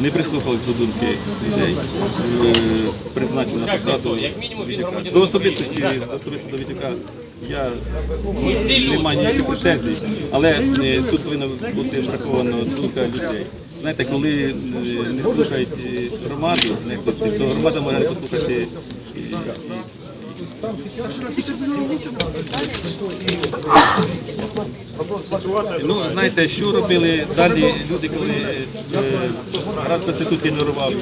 не прислухались до думки людей, е, призначені на посаду Вітюка. До особистості, особисто до Вітюка я не маю ніяких претензій, але е, тут повинна бути врахована думка людей. Знаєте, коли е, не слухають громаду, то громада може не послухати і- Ну, знаєте, що робили далі люди, коли е, Рад Конституції не рвав,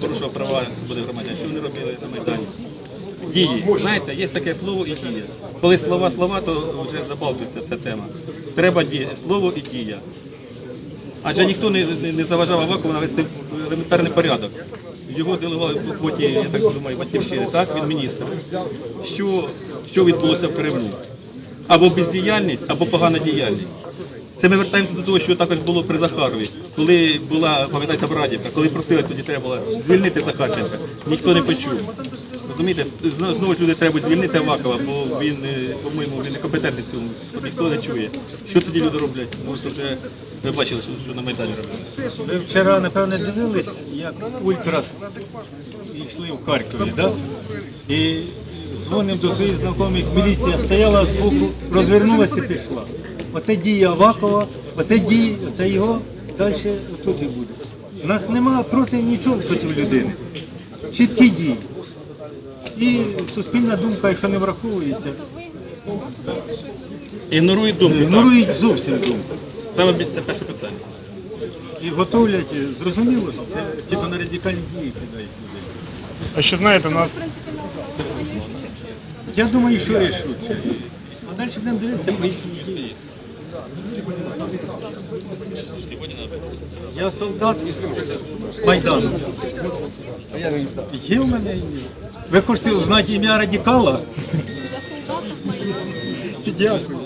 порушував права свободи громадян. Що вони робили на Майдані? Дії. Знаєте, є таке слово і дія. Коли слова слова, то вже забалтується вся тема. Треба дія. Слово і дія. Адже ніхто не, не, заважав Авакову навести елементарний порядок. Його делегували в квоті, я так думаю, батьківщини, так, він міністр. Що, що відбулося в Криму? Або бездіяльність, або погана діяльність. Це ми вертаємося до того, що також було при Захарові, коли була, пам'ятаєте, Брадівка, коли просили тоді треба було звільнити Захарченка, ніхто не почув. Розумієте, знову ж люди треба звільнити Авакова, бо він, е, по-моєму, він некомпетентний цьому, ніхто не чує. Що тоді люди роблять? Може, вже ви бачили, що, на Майдані робили. Ви вчора, напевне, дивились, як ультрас йшли в Харкові, да? І дзвонив до своїх знайомих, міліція стояла з боку, розвернулася і пішла. Оце дія Авакова, оце дії, оце його, далі тут і буде. У нас нема проти нічого проти людини. Чіткі дії. І суспільна думка, якщо не враховується, Ігнорують думку. так. ігнорують зовсім думку. Саме бі- це перше питання. І готовлять, зрозуміло, що це типу на радикальні дії кидають людей. А ще знаєте, у В нас Я думаю, що рішуче. А далі будемо дивитися по їхній. Я солдат Майдану. Є в мене ім'я. Ви хочете знати ім'я радикала? Я солдат Майдану. Дякую.